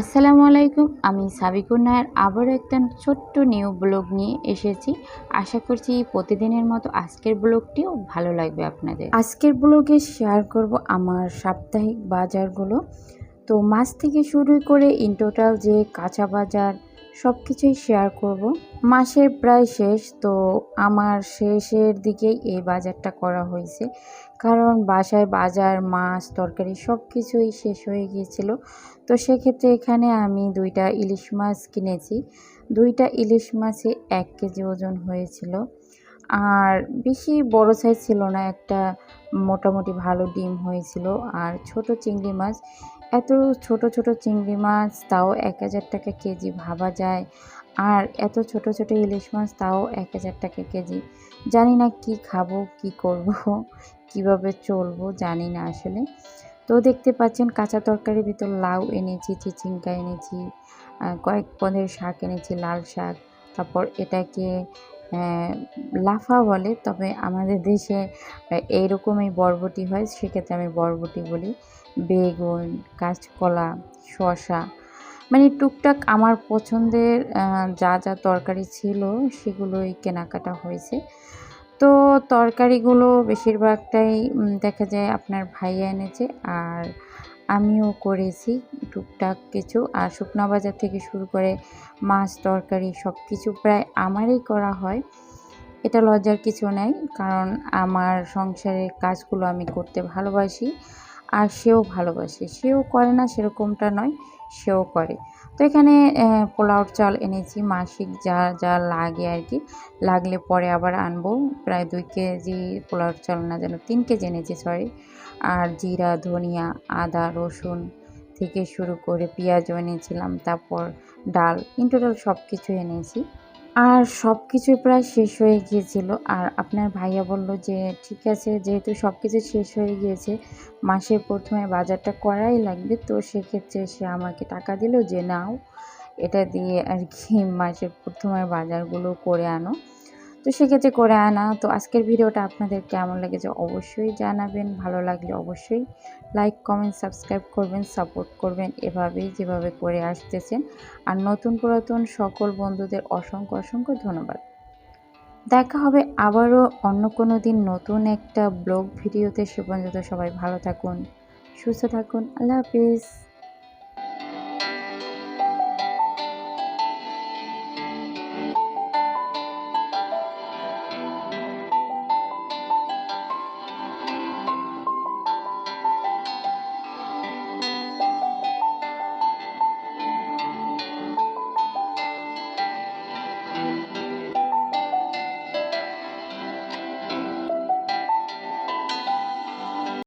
আসসালামু আলাইকুম, আমি সাবিকুর নায়ার। আবারও একটা ছোট্ট নিউ ব্লগ নিয়ে এসেছি। আশা করছি প্রতিদিনের মতো আজকের ব্লগটিও ভালো লাগবে আপনাদের। আজকের ব্লগে শেয়ার করব আমার সাপ্তাহিক বাজারগুলো। তো মাছ থেকে শুরু করে ইন টোটাল যে কাঁচা বাজার সব কিছুই শেয়ার করব। মাসের প্রায় শেষ, তো আমার শেষের দিকেই এই বাজারটা করা হয়েছে। কারণ বাসায় বাজার, মাছ, তরকারি সব কিছুই শেষ হয়ে গিয়েছিল। তো সেক্ষেত্রে এখানে আমি দুইটা ইলিশ মাছ কিনেছি। দুইটা ইলিশ মাছে এক কেজি ওজন হয়েছিল। আর বেশি বড় সাইজ ছিল না, একটা মোটামুটি ভালো ডিম হয়েছিল। আর ছোট চিংড়ি মাছ, এত ছোট ছোট চিংড়ি মাছ তাও এক হাজার টাকা কেজি ভাবা যায়। আর এত ছোট ছোট ইলিশ মাছ তাও এক হাজার টাকা কেজি। জানি না কি খাব, কি করব, কীভাবে চলবো, জানি না আসলে। তো দেখতে পাচ্ছেন কাঁচা তরকারির ভিতর লাউ এনেছি, চিচিঙ্গা এনেছি কয়েক পদের শাক এনেছি, লাল শাক। তারপর এটাকে লাফা বলে, তবে আমাদের দেশে এইরকমই বরবটি হয়, সেক্ষেত্রে আমি বরবটি বলি। বেগুন, কাঁচকলা, শসা মানে টুকটাক আমার পছন্দের যা যা তরকারি ছিল, সেগুলোই কেনাকাটা হয়েছে। তো তরকারিগুলো বেশিরভাগটাই দেখা যায় আপনার ভাইয়া এনেছে, আর আমিও করেছি। টুকটাক কিছু আর শুকনো বাজার থেকে শুরু করে মাছ, তরকারি সব কিছু প্রায় আমারই করা হয়। এটা লজ্জার কিছু নেই, কারণ আমার সংসারের কাজগুলো আমি করতে ভালোবাসি আর সেও ভালোবাসে। সেও করে না সেরকমটা নয়, সেও করে। তো এখানে পোলাওর চাল এনেছি, মাসিক যা যা লাগে আর কি। লাগলে পরে আবার আনব। প্রায় দুই কেজি পোলাওর চাল না যেন তিন কেজি এনেছি সরি আর জিরা, ধনিয়া, আদা, রসুন থেকে শুরু করে পেঁয়াজও এনেছিলাম, তারপর ডাল, ইন টোটাল সব কিছু এনেছি। আর সব কিছু প্রায় শেষ হয়ে গিয়েছিল। আর আপনার ভাইয়া বলল যে, ঠিক আছে, যেহেতু সব কিছু শেষ হয়ে গিয়েছে মাসের প্রথমে বাজারটা করাই লাগবে। তো সেক্ষেত্রে সে আমাকে টাকা দিল যে, নাও, এটা দিয়ে আর কি মাসের প্রথমে বাজারগুলো করে আনো। তো সেক্ষেত্রে করে আনা। তো আজকের ভিডিওটা আপনাদের কেমন লেগেছে অবশ্যই জানাবেন। ভালো লাগলে অবশ্যই লাইক কমেন্ট সাবস্ক্রাইব করবেন সাপোর্ট করবেন এভাবেই যেভাবে করে আসতেছেন। আর নতুন পুরাতন সকল বন্ধুদের অসংখ্য অসংখ্য ধন্যবাদ। দেখা হবে আবারও অন্য কোনো দিন নতুন একটা ব্লগ ভিডিওতে। সে পর্যন্ত সবাই ভালো থাকুন, সুস্থ থাকুন। আল্লাহ হাফিজ।